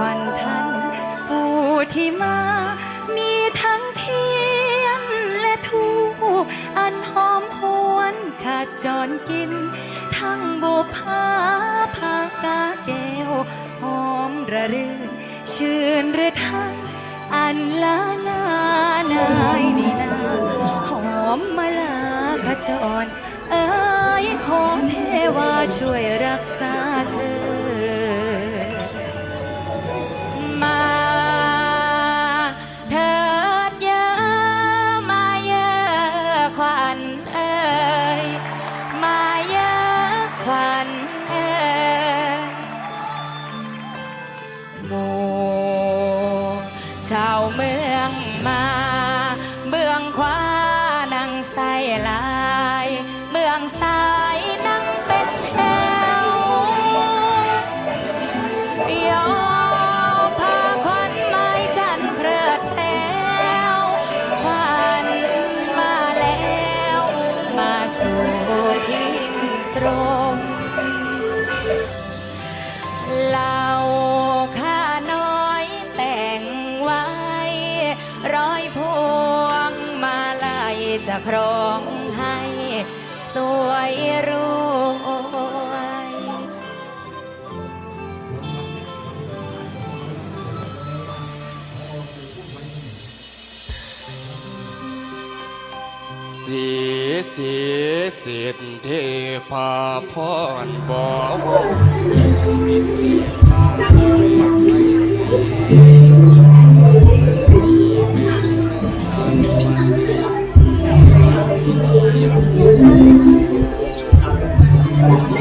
วันทันผู้ที่มา มีทั้งเทียนและทูปอันหอมหวนขาดจรกิน ทั้งบุพาภากาแก้วหอมระรื่นชื่นรือทั้งอันลานานายนี่นาหอมมาลาขจร เอ้ยขอเทวาช่วยรักษา จะครองให้สวยรวยสีสีสิทธิเทพาพรบอก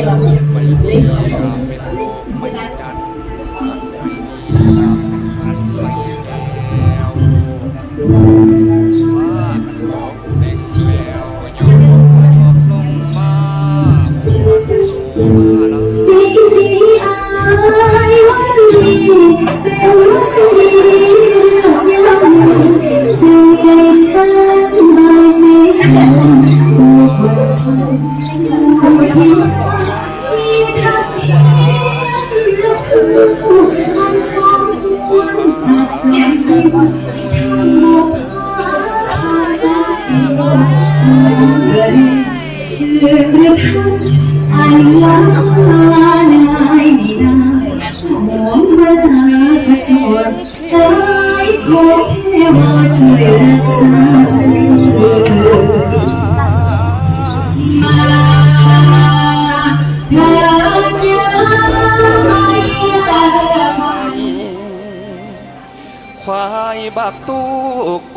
Gracias. ควายบักตู้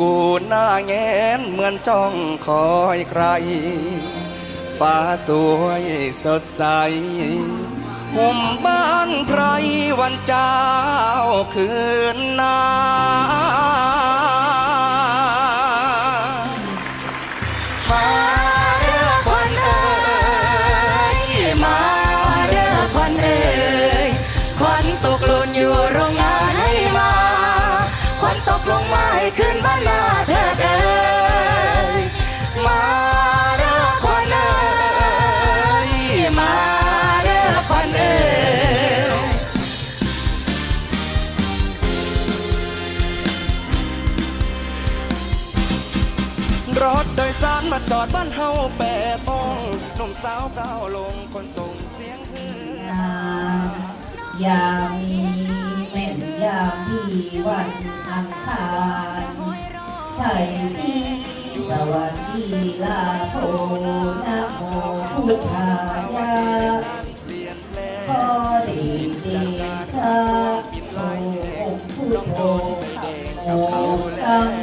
กูหน้าแงนเหมือนจ้องคอยใคร ฟ้าสวยสดใสห่มบ้านไพรวันเจ้าคืนนามา รถโดยสารมาจอดบ้านเฮาแปดโมงหนุ่มสาวก้าวลงคนส่งเสียงฮือยามนี้เป็นยามที่วันอังคารใช่สิสวัสดีลาโทนะโมพุทธายะเปลี่ยนแปลงขอดีเดชะโอองค์พุทโธโอสัง